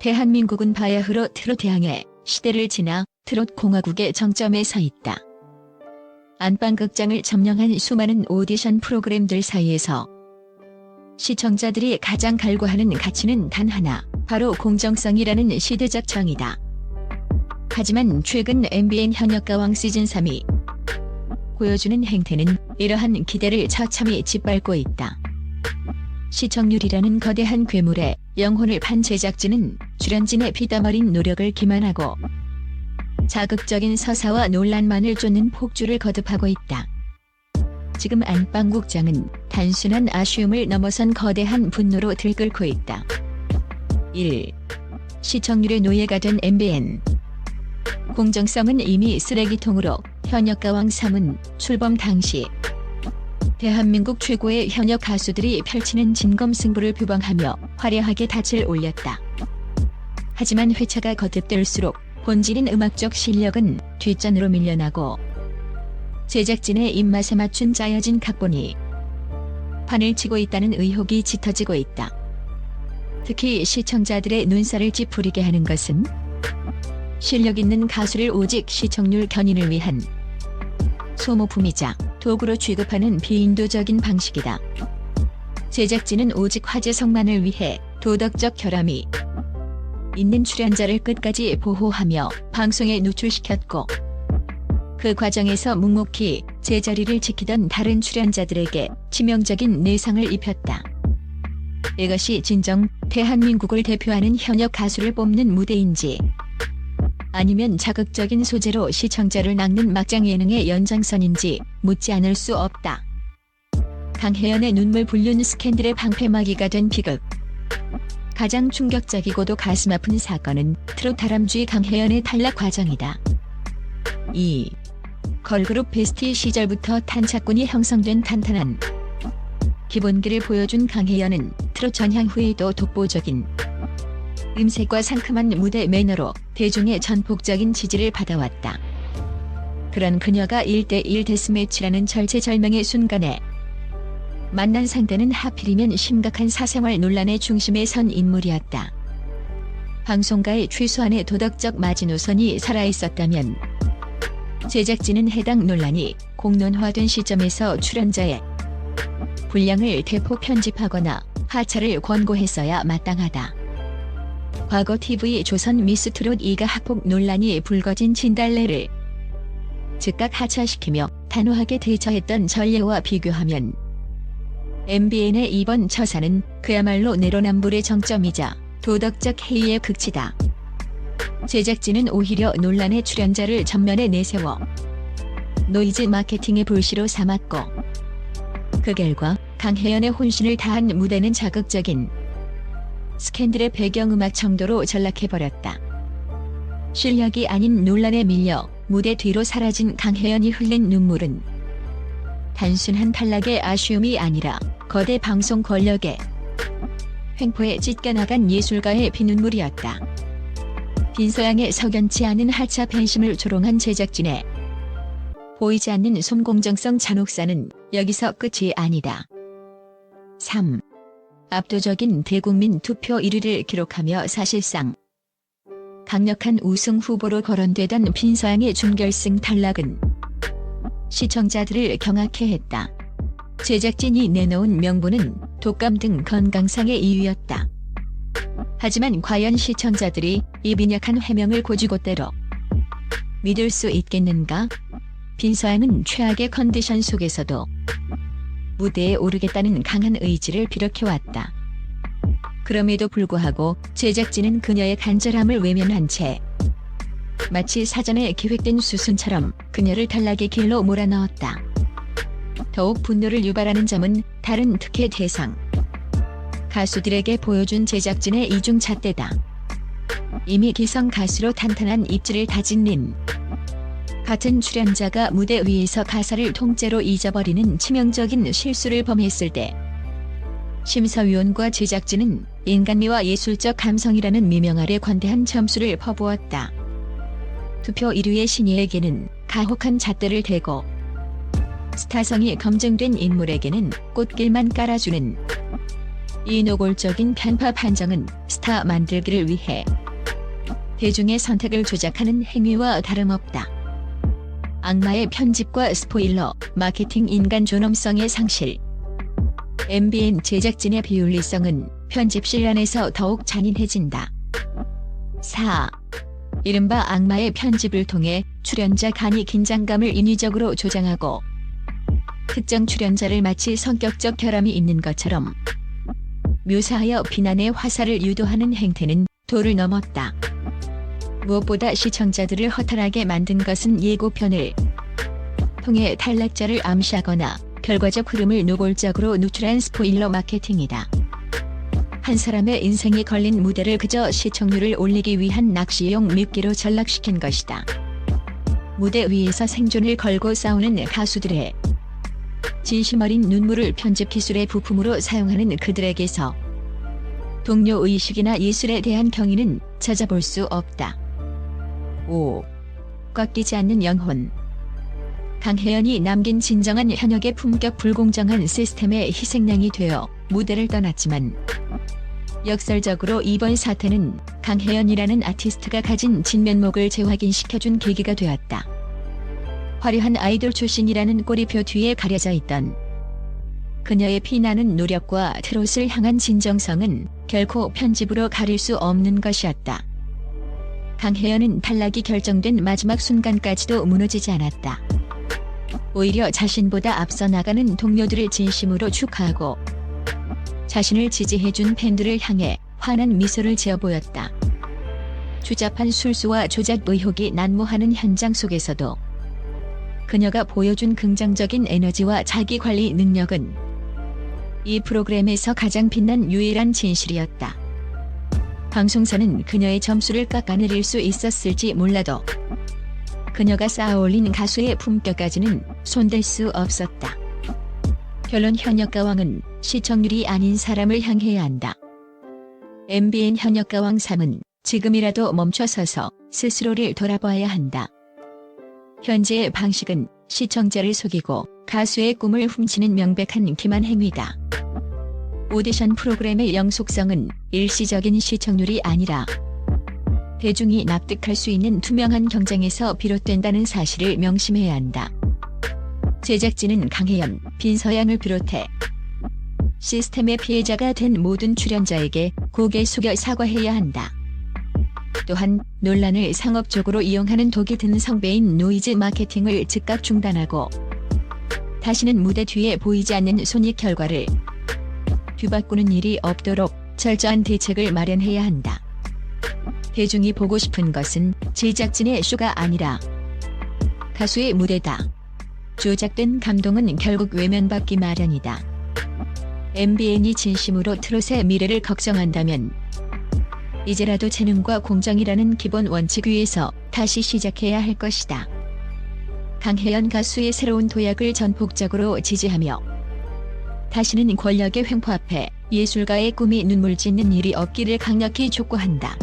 대한민국은 바야흐로 트롯 향해 시대를 지나 트롯 공화국의 정점에 서 있다. 안방극장을 점령한 수많은 오디션 프로그램들 사이에서 시청자들이 가장 갈구하는 가치는 단 하나, 바로 공정성이라는 시대적 정의다. 하지만 최근 MBN 현역가왕 시즌 3이 보여주는 행태는 이러한 기대를 처참히 짓밟고 있다. 시청률이라는 거대한 괴물에 영혼을 판 제작진은 출연진의 피땀어린 노력을 기만하고 자극적인 서사와 논란만을 쫓는 폭주를 거듭하고 있다. 지금 안방국장은 단순한 아쉬움을 넘어선 거대한 분노로 들끓고 있다. 1. 시청률의 노예가 된 MBN 공정성은 이미 쓰레기통으로 현역 가왕 3은 출범 당시 대한민국 최고의 현역 가수들이 펼치는 진검승부를 표방하며 화려하게 닻을 올렸다. 하지만 회차가 거듭될수록 본질인 음악적 실력은 뒷전으로 밀려나고 제작진의 입맛에 맞춘 짜여진 각본이 판을 치고 있다는 의혹이 짙어지고 있다. 특히 시청자들의 눈살을 찌푸리게 하는 것은 실력 있는 가수를 오직 시청률 견인을 위한 소모품이자 도구로 취급하는 비인도적인 방식이다. 제작진은 오직 화제성만을 위해 도덕적 결함이 있는 출연자를 끝까지 보호하며 방송에 노출시켰고 그 과정에서 묵묵히 제자리를 지키던 다른 출연자들에게 치명적인 내상을 입혔다. 이것이 진정 대한민국을 대표하는 현역 가수를 뽑는 무대인지 아니면 자극적인 소재로 시청자를 낚는 막장 예능의 연장선인지 묻지 않을 수 없다. 강혜연의 눈물 불륜 스캔들의 방패막이가 된 비극. 가장 충격적이고도 가슴 아픈 사건은 트롯 다람쥐 강혜연의 탈락 과정이다. 2. 걸그룹 베스티 시절부터 탄착군이 형성된 탄탄한 기본기를 보여준 강혜연은 트롯 전향 후에도 독보적인 음색과 상큼한 무대 매너로 대중의 전폭적인 지지를 받아왔다. 그런 그녀가 1대1 데스매치라는 절체절명의 순간에 만난 상대는 하필이면 심각한 사생활 논란의 중심에 선 인물이었다. 방송가의 최소한의 도덕적 마지노선이 살아있었다면 제작진은 해당 논란이 공론화된 시점에서 출연자의 분량을 대폭 편집하거나 하차를 권고했어야 마땅하다. 과거 TV 조선 미스트롯 2가 학폭 논란이 불거진 진달래를 즉각 하차시키며 단호하게 대처했던 전례와 비교하면 MBN의 이번 처사는 그야말로 내로남불의 정점이자 도덕적 해이의 극치다. 제작진은 오히려 논란의 출연자를 전면에 내세워 노이즈 마케팅의 불씨로 삼았고 그 결과 강혜연의 혼신을 다한 무대는 자극적인 스캔들의 배경음악 정도로 전락해버렸다. 실력이 아닌 논란에 밀려 무대 뒤로 사라진 강혜연이 흘린 눈물은 단순한 탈락의 아쉬움이 아니라 거대 방송 권력의 횡포에 찢겨나간 예술가의 피눈물이었다. 빈서양의 석연치 않은 하차 팬심을 조롱한 제작진의 보이지 않는 손공정성 잔혹사는 여기서 끝이 아니다. 3. 압도적인 대국민 투표 1위를 기록하며 사실상 강력한 우승 후보로 거론되던 빈서양의 준결승 탈락은 시청자들을 경악해 했다. 제작진이 내놓은 명분은 독감 등 건강상의 이유였다. 하지만 과연 시청자들이 이 빈약한 해명을 고지고대로 믿을 수 있겠는가? 빈서양은 최악의 컨디션 속에서도 무대에 오르겠다는 강한 의지를 비력해왔다. 그럼에도 불구하고 제작진은 그녀의 간절함을 외면한 채 마치 사전에 계획된 수순처럼 그녀를 탈락의 길로 몰아넣었다. 더욱 분노를 유발하는 점은 다른 특혜 대상 가수들에게 보여준 제작진의 이중 잣대다. 이미 기성 가수로 탄탄한 입지를 다진 린 같은 출연자가 무대 위에서 가사를 통째로 잊어버리는 치명적인 실수를 범했을 때 심사위원과 제작진은 인간미와 예술적 감성이라는 미명 아래 관대한 점수를 퍼부었다. 투표 1위의 신예에게는 가혹한 잣대를 대고 스타성이 검증된 인물에게는 꽃길만 깔아주는 이 노골적인 편파 판정은 스타 만들기를 위해 대중의 선택을 조작하는 행위와 다름없다. 악마의 편집과 스포일러, 마케팅 인간 존엄성의 상실. MBN 제작진의 비윤리성은 편집실 안에서 더욱 잔인해진다. 4. 이른바 악마의 편집을 통해 출연자 간이 긴장감을 인위적으로 조장하고 특정 출연자를 마치 성격적 결함이 있는 것처럼 묘사하여 비난의 화살을 유도하는 행태는 도를 넘었다. 무엇보다 시청자들을 허탈하게 만든 것은 예고편을 통해 탈락자를 암시하거나 결과적 흐름을 노골적으로 누출한 스포일러 마케팅이다. 한 사람의 인생이 걸린 무대를 그저 시청률을 올리기 위한 낚시용 미끼로 전락시킨 것이다. 무대 위에서 생존을 걸고 싸우는 가수들의 진심 어린 눈물을 편집 기술의 부품으로 사용하는 그들에게서 동료 의식이나 예술에 대한 경의는 찾아볼 수 없다. 5. 꺾이지 않는 영혼 강혜연이 남긴 진정한 현역의 품격 불공정한 시스템의 희생양이 되어 무대를 떠났지만 역설적으로 이번 사태는 강혜연이라는 아티스트가 가진 진면목을 재확인시켜준 계기가 되었다. 화려한 아이돌 출신이라는 꼬리표 뒤에 가려져 있던 그녀의 피나는 노력과 트롯을 향한 진정성은 결코 편집으로 가릴 수 없는 것이었다. 강혜연은 탈락이 결정된 마지막 순간까지도 무너지지 않았다. 오히려 자신보다 앞서 나가는 동료들을 진심으로 축하하고 자신을 지지해준 팬들을 향해 환한 미소를 지어 보였다. 추잡한 술수와 조작 의혹이 난무하는 현장 속에서도 그녀가 보여준 긍정적인 에너지와 자기 관리 능력은 이 프로그램에서 가장 빛난 유일한 진실이었다. 방송사는 그녀의 점수를 깎아내릴 수 있었을지 몰라도 그녀가 쌓아올린 가수의 품격까지는 손댈 수 없었다. 결론 현역 가왕은 시청률이 아닌 사람을 향해야 한다. MBN 현역 가왕 3은 지금이라도 멈춰서서 스스로를 돌아봐야 한다. 현재의 방식은 시청자를 속이고 가수의 꿈을 훔치는 명백한 기만 행위다. 오디션 프로그램의 영속성은 일시적인 시청률이 아니라 대중이 납득할 수 있는 투명한 경쟁에서 비롯된다는 사실을 명심해야 한다. 제작진은 강혜연, 빈서양을 비롯해 시스템의 피해자가 된 모든 출연자에게 고개 숙여 사과해야 한다. 또한 논란을 상업적으로 이용하는 독이 든 성배인 노이즈 마케팅을 즉각 중단하고 다시는 무대 뒤에 보이지 않는 손익 결과를 뒤바꾸는 일이 없도록 철저한 대책을 마련해야 한다. 대중이 보고 싶은 것은 제작진의 쇼가 아니라 가수의 무대다. 조작된 감동은 결국 외면받기 마련이다. MBN이 진심으로 트롯의 미래를 걱정한다면 이제라도 재능과 공정이라는 기본 원칙 위에서 다시 시작해야 할 것이다. 강혜연 가수의 새로운 도약을 전폭적으로 지지하며 다시는 권력의 횡포 앞에 예술가의 꿈이 눈물 짓는 일이 없기를 강력히 촉구한다.